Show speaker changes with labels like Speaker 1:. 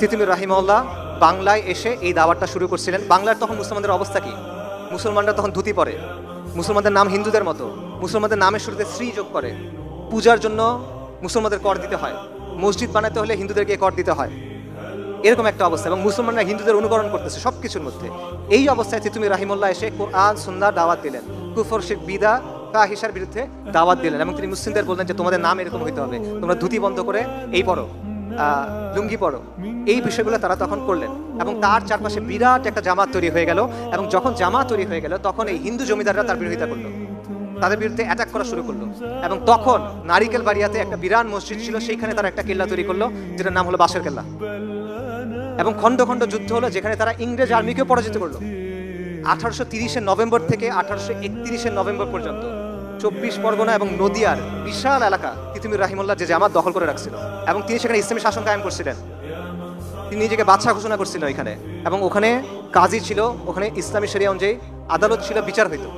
Speaker 1: তিতুমির রাহিমউল্লাহ বাংলায় এসে এই দাওয়াতটা শুরু করছিলেন। বাংলার তখন মুসলমানদের অবস্থা কি? মুসলমানরা তখন ধুতি পরে, মুসলমানদের নাম হিন্দুদের মতো, মুসলমানদের নামের শুরুতে শ্রী যোগ করে। পূজার জন্য মুসলমানদের কর দিতে হয়। মসজিদ বানাতে হলে হিন্দুদেরকে কর দিতে হয়। এরকম একটা অবস্থা এবং মুসলমানরা হিন্দুদের অনুকরণ করতেছে সব কিছুর মধ্যে। এই অবস্থায় তিতুমি রাহিমুল্লাহ এসে কোরআন সুন্দর দাওয়াত দিলেন। কুফর শিখ বিদা কাহিসার বিরুদ্ধে দাওয়াত দিলেন এবং তিনি মুসলিমদের বললেন যে তোমাদের নাম এরকম হইতে হবে, তোমরা ধুতি বন্ধ করে এই পড়ো। লুঙ্গি পড়ো এই বিষয়গুলো তারা তখন করলেন এবং তার চারপাশে বিরাট একটা জামাত তৈরি হয়ে গেল এবং যখন জামাত তৈরি হয়ে গেল, তখন এই হিন্দু জমিদাররা তার বিরোধিতা করল। তাদের বিরুদ্ধে অ্যাটাক করা শুরু করল এবং তখন নারিকেল বাড়িয়াতে একটা বিরাট মসজিদ ছিল, সেইখানে তারা একটা কেল্লা তৈরি করল, যেটার নাম হলো বাসের কেল্লা। এবং খণ্ড খণ্ড যুদ্ধ হলো, যেখানে তারা ইংরেজ আর্মিকেও পরাজিত করল। আঠারোশো তিরিশে নভেম্বর থেকে আঠারোশো একত্রিশে নভেম্বর পর্যন্ত। চব্বিশ পরগনা এবং নদিয়ার বিশাল এলাকা তিতুমির রাহিমুল্লাহ যে জামাত দখল করে রাখছিল এবং তিনি সেখানে ইসলামী শাসন কায়েম করছিলেন। তিনি নিজেকে বাদশাহ ঘোষণা করছিলেন ওইখানে এবং ওখানে কাজী ছিল, ওখানে ইসলামী সেরিয়া অনুযায়ী আদালত ছিল বিচার হইতো